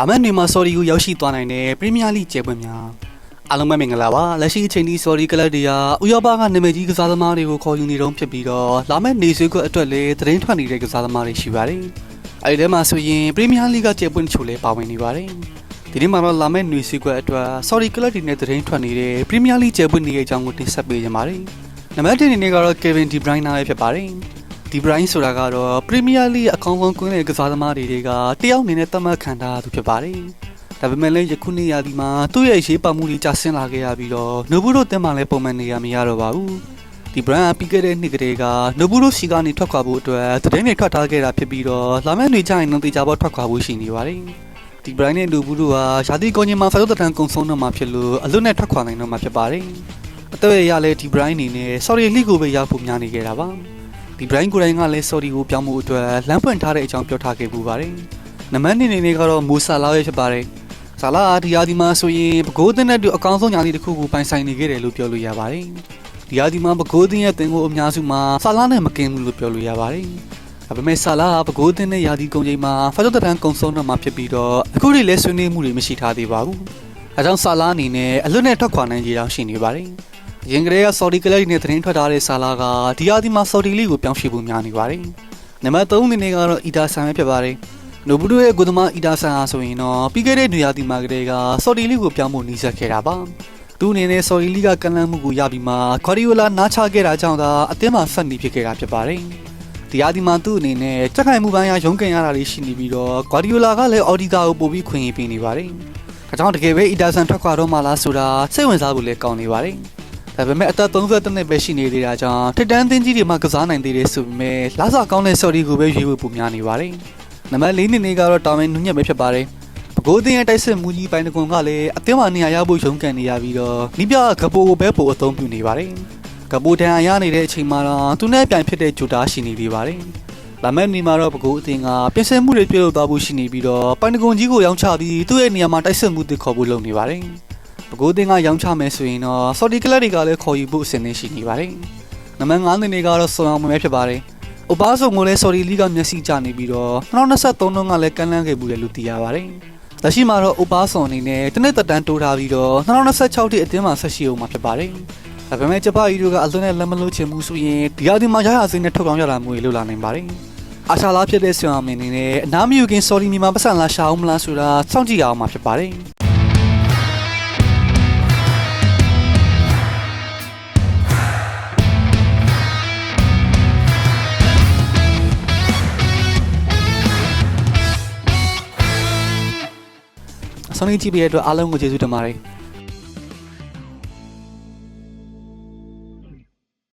လာမယ့်နေ့မှာ Sorry ကိုရောက်ရှိသွားနိုင်တဲ့ Premier League ကျဲပွဲများအားလုံးပဲမင်္ဂလာပါလက်ရှိအချိန်ထိ Sorry ကလပ်တွေကဥရောပကနာမည်ကြီးကစားသမားတွေကိုခေါ်ယူနေတုန်းဖြစ်ပြီးတော့လာမယ့်နေဆွေးကွက်အတွက်လည်းသတင်းထွက်နေတဲ့ကစားသမားတွေရှိပါတယ်အဲဒီထဲမှာဆိုရင် Premier League ကကျဲပွဲတချို့လည်းပါဝင်နေပါတယ်ဒီနေ့မှာတော့လာမယ့်နေဆွေးကွက်အတွက် Sorry ကလပ်တွေနဲ့သတင်းထွက်နေတဲ့ Premier League ကျဲပွဲနေတဲ့အကြောင်းကိုတင်ဆက်ပေးကြပါမယ်နံပါတ်1အနေနဲ့ကတော့ Kevin De Bruyne ပဲဖြစ်ပါတယ် ဒီဘရိုင်းဆိုတာကတော့ပရီးမီးယားလိအကောင်းဆုံးကွင်းလေကစားသမားတွေကတယောက်အနေနဲ့သတ်မှတ်ခံထားသူဖြစ်ပါတယ်။ဒါပေမဲ့လည်းယခုနှစ်ရာသီမှာသူ့ရဲ့ရေးပတ်မှုတွေကျဆင်းလာခဲ့ရပြီးတော့နိုဘူးတို့တင်မှလည်းပုံမှန်နေရမရတော့ပါဘူး။ဒီဘရိုင်းကပြီးခဲ့တဲ့နှစ်ကတည်းကနိုဘူးတို့စီကနေထွက်ခွာဖို့အတွက်သတင်းတွေထွက်ထားခဲ့တာဖြစ်ပြီးတော့လာမယ့်နေ့ကျရင်တော့တေချာဘောထွက်ခွာဖို့ရှိနေပါတယ်။ဒီဘရိုင်းနဲ့နိုဘူးတို့ဟာရာသီကုန်ကြီးမှာစာရုပ်တံကုံဆုံးတော့မှာဖြစ်လို့အလွတ်နဲ့ထွက်ခွာနိုင်တော့မှာဖြစ်ပါတယ်။အသက်ရရလဲဒီဘရိုင်းအနေနဲ့ sorry လိကိုပဲရောက်ဖို့များနေခဲ့တာပါ။ ဒီ Brian ကိုယ်တိုင်ကလည်း sorry ကိုပြောင်းမှုအတွက်လမ်းဖွင့်ထားတဲ့အကြောင်းပြောထားခဲ့ပူပါတယ်။နမန်နေနေနေကတော့မူဆာလာရဲ့ဖြစ်ပါတယ်။ဆာလာဒီယာဒီမှာဆိုရင်ပကိုးတင်တဲ့သူအကောင်းဆုံးညာလေးတစ်ခုကိုပိုင်ဆိုင်နေခဲ့တယ်လို့ပြောလို့ရပါတယ်။ဒီယာဒီမှာပကိုးတင်ရဲ့တင်ကိုအများစုမှာဆာလာနဲ့မကင်းဘူးလို့ပြောလို့ရပါတယ်။ဒါပေမဲ့ဆာလာကပကိုးတင်တဲ့ယာဒီကုံချိန်မှာဖတ်တော့တန်းကုံဆုံးတော့မှာဖြစ်ပြီးတော့အခုထိလည်းဆွေးနွေးမှုတွေမရှိထားသေးပါဘူး။အဲကြောင့်ဆာလာအနေနဲ့အလွတ်နဲ့ထွက်ခွာနိုင်ကြတော့ရှိနေပါတယ်။ ရင်ကလေးက Saudi ကလပ်နဲ့သတင်းထွက်ထားတဲ့ဆာလာကဒီယာဒီမှာ Saudi လိကိုပြောင်းရွှေ့ဖို့များနေပါတယ်။နံပါတ်3အနေနဲ့ကတော့အီတာဆန်ပဲဖြစ်ပါတယ်။နိုဘူးတို့ရဲ့ဂိုသမာအီတာဆန်ဟာဆိုရင်တော့ပြီးခဲ့တဲ့နေရာဒီမှာကလေးက Saudi လိကိုပြောင်းဖို့နှီးစပ်ခဲ့တာပါ။သူအနေနဲ့ Saudi လိကကန့်လန့်မှုကိုရပြီးမှ Guardiola နားချခဲ့တာကြောင့်သာအသင်းမှာဆက်နေဖြစ်ခဲ့တာဖြစ်ပါတယ်။ဒီယာဒီမှာသူ့အနေနဲ့တက်ခိုင်မှုပိုင်းရရုန်းကန်ရတာလေးရှိနေပြီးတော့ Guardiola ကလည်း Audita ကိုပို့ပြီးခွင့်ရပေးနေပါတယ်။ဒါကြောင့်တကယ်ပဲအီတာဆန်ထွက်ခွာတော့မှလားဆိုတာစိတ်ဝင်စားဖို့လည်းကောင်းနေပါတယ်။ ဒါပေမဲ့အသက်32နှစ်ပဲရှိနေသေးတာကြောင့်ထိတ်တန်းသင်းကြီးတွေမှာကစားနိုင်သေးတယ်ဆိုပေမဲ့လာစာကောင်းတဲ့ sorry ကိုပဲရွေးဖို့ပုံများနေပါတယ်။နံပါတ်၄နှစ်နေကတော့တာမန်နုညက်ပဲဖြစ်ပါတယ်။ပကိုးတင်ရဲ့တိုက်စစ်မူကြီးပိုင်းတကွန်ကလည်းအသင်းမှာနေရာရဖို့ရုန်းကန်နေရပြီးတော့နိပြကပိုကိုပဲပို့အသုံးပြုနေပါတယ်။ကပိုတန်ရနေတဲ့အချိန်မှာတော့သူနဲ့ပြန်ဖြစ်တဲ့ဂျူတာရှိနေသေးပါတယ်။လာမယ့်နေ့မှာတော့ပကိုးအသင်းကပြင်ဆင်မှုတွေပြုလုပ်သွားဖို့ရှိနေပြီးတော့ပိုင်းတကွန်ကြီးကိုရောင်းချပြီးသူ့ရဲ့နေရာမှာတိုက်စစ်မှုတွေခေါ်ဖို့လုပ်နေပါတယ်။ ပဲခူးတင်ကရောင်းချမယ်ဆိုရင်တော့ဆော်ဒီကလပ်တွေကလည်းခေါ်ယူဖို့အဆင်သင့်ရှိနေပါတယ်။နံပါတ်9နေနေကတော့ဆော်အောင်မဲဖြစ်ပါတယ်။ဥပဆောင်ကိုလည်းဆော်ဒီလီကမျက်စိကျနေပြီးတော့2023တုန်းကလည်းကမ်းလှမ်းခဲ့ဘူးလေလို့သိရပါတယ်။လက်ရှိမှာတော့ဥပဆောင်အနေနဲ့တနေ့တက်တန်းတိုးထားပြီးတော့2026တိအတင်းမှာဆက်ရှိအောင်မှာဖြစ်ပါတယ်။ဒါပေမဲ့ဂျပန်ယူရိုကအလွန်နဲ့လက်မလို့ချင်မှုဆိုရင်ဒီဟာဒီမှာရရစိနဲ့ထုတ်ကောင်းရတာမျိုးတွေလုပ်လာနိုင်ပါတယ်။အာရှလာဖြစ်တဲ့ဆွေအောင်မင်းအနေနဲ့အနားမယူခင်ဆော်ဒီမြန်မာပတ်စံလာရှာအောင်မလားဆိုတာစောင့်ကြည့်ရအောင်မှာဖြစ်ပါတယ်။ ဆောင်းနေကြည့်ပေးတဲ့အတွက်အားလုံးကိုကျေးဇူးတင်ပါတယ်